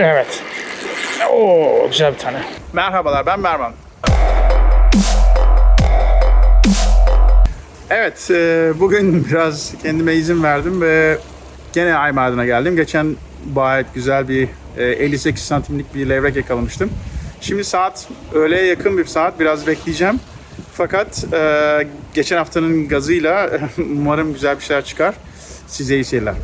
Evet. Oo güzel bir tane. Merhabalar ben Mervan. Evet e, bugün biraz kendime izin verdim ve gene Aymadın'a geldim. Geçen gayet güzel bir e, 58 santimlik bir levrek yakalamıştım. Şimdi saat öğleye yakın bir saat biraz bekleyeceğim. Fakat e, geçen haftanın gazıyla umarım güzel bir şeyler çıkar. Size iyi seyirler.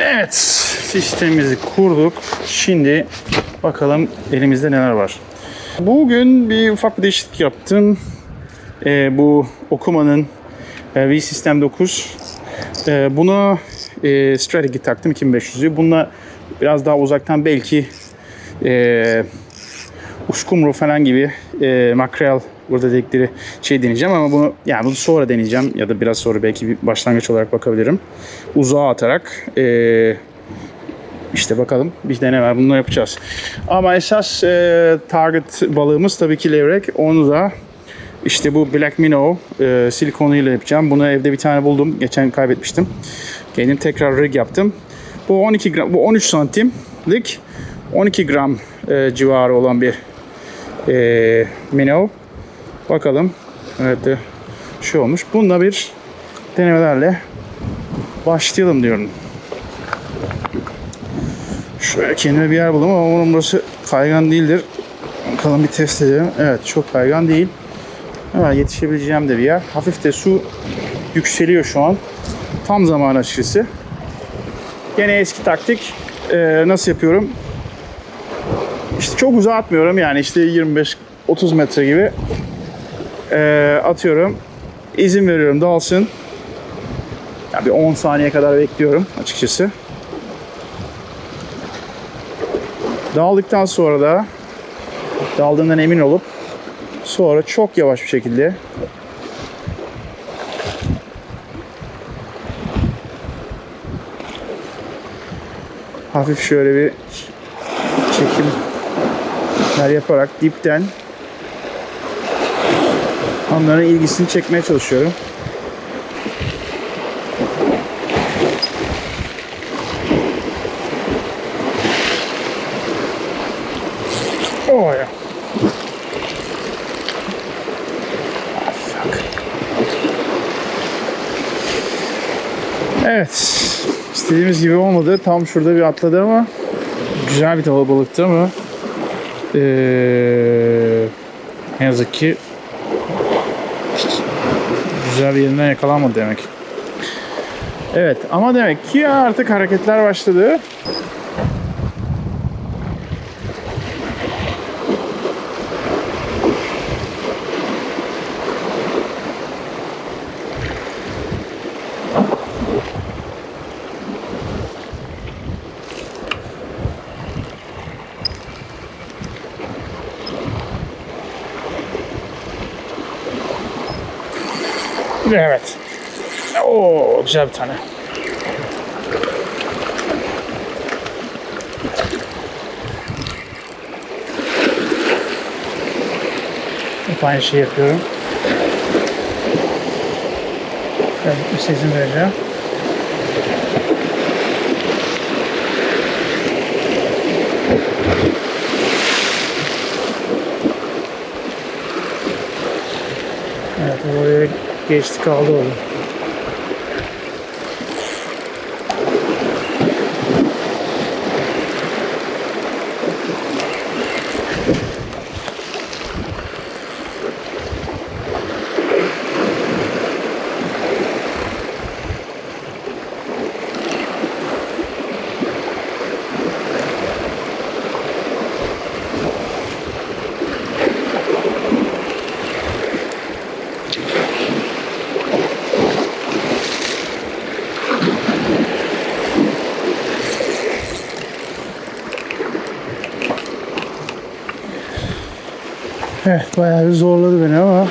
Evet, sistemimizi kurduk. Şimdi bakalım elimizde neler var. Bugün bir ufak bir değişiklik yaptım. Ee, bu okumanın e, V-System 9. Ee, buna e, Strategy taktım 2500'ü. Bununla biraz daha uzaktan belki e, uskumru falan gibi e, makrel burada dedikleri şey deneyeceğim ama bunu yani bunu sonra deneyeceğim ya da biraz sonra belki bir başlangıç olarak bakabilirim. Uzağa atarak e, işte bakalım bir deneme var. Bunu yapacağız. Ama esas e, target balığımız tabii ki levrek. Onu da işte bu Black Minnow e, silikonuyla yapacağım. Bunu evde bir tane buldum. Geçen kaybetmiştim. Kendim tekrar rig yaptım. Bu 12 gram, bu 13 santimlik 12 gram e, civarı olan bir e, minnow. Bakalım. Evet de şu olmuş. Bununla bir denemelerle başlayalım diyorum. Şöyle kendime bir yer buldum ama umarım burası kaygan değildir. Bakalım bir test edelim. Evet çok kaygan değil. Hemen yetişebileceğim de bir yer. Hafif de su yükseliyor şu an. Tam zaman açıkçası. Gene eski taktik. Ee, nasıl yapıyorum? İşte çok uzağa atmıyorum yani işte 25-30 metre gibi Ee, atıyorum. İzin veriyorum dalsın. Ya bir 10 saniye kadar bekliyorum açıkçası. Daldıktan sonra da daldığından emin olup sonra çok yavaş bir şekilde hafif şöyle bir çekimler yaparak dipten onların ilgisini çekmeye çalışıyorum. Oh. Ah, fuck. Evet. İstediğimiz gibi olmadı. Tam şurada bir atladı ama güzel bir tava balıktı ama ee, ne yazık ki güzel bir yerinden yakalanmadı demek. Evet ama demek ki artık hareketler başladı. Evet. Oo güzel bir tane. Hep aynı şey yapıyorum. Evet, bir sezin vereceğim. Evet, oraya geçti kaldı orada. Evet bayağı bir zorladı beni ama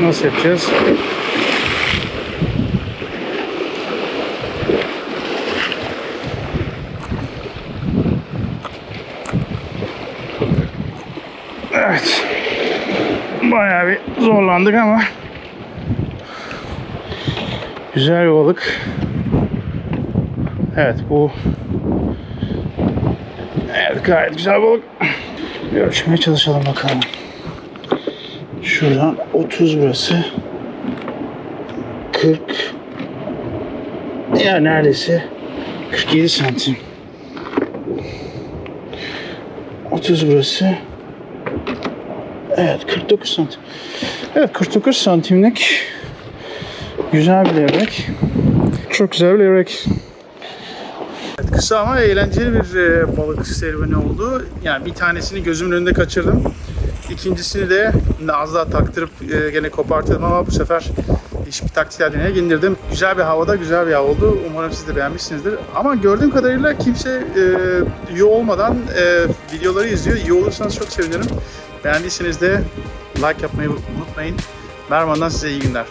Nasıl yapacağız? Zorlandık ama güzel bir balık. Evet bu Evet gayet güzel balık. Bir ölçmeye çalışalım bakalım. Şuradan 30 burası. 40 ya neredeyse 47 santim. 30 burası. Evet 49 santim. Evet 49 santimlik güzel bir levrek. Çok güzel bir levrek. Evet, kısa ama eğlenceli bir e, balık serüveni oldu. Yani bir tanesini gözümün önünde kaçırdım. İkincisini de daha taktırıp e, gene koparttım ama bu sefer hiçbir taktiğe deneye indirdim. Güzel bir havada güzel bir av oldu. Umarım siz de beğenmişsinizdir. Ama gördüğüm kadarıyla kimse e, üye olmadan e, videoları izliyor. İyi olursanız çok sevinirim. Beğendiyseniz de like yapmayı unutmayın. Mervan'dan size iyi günler.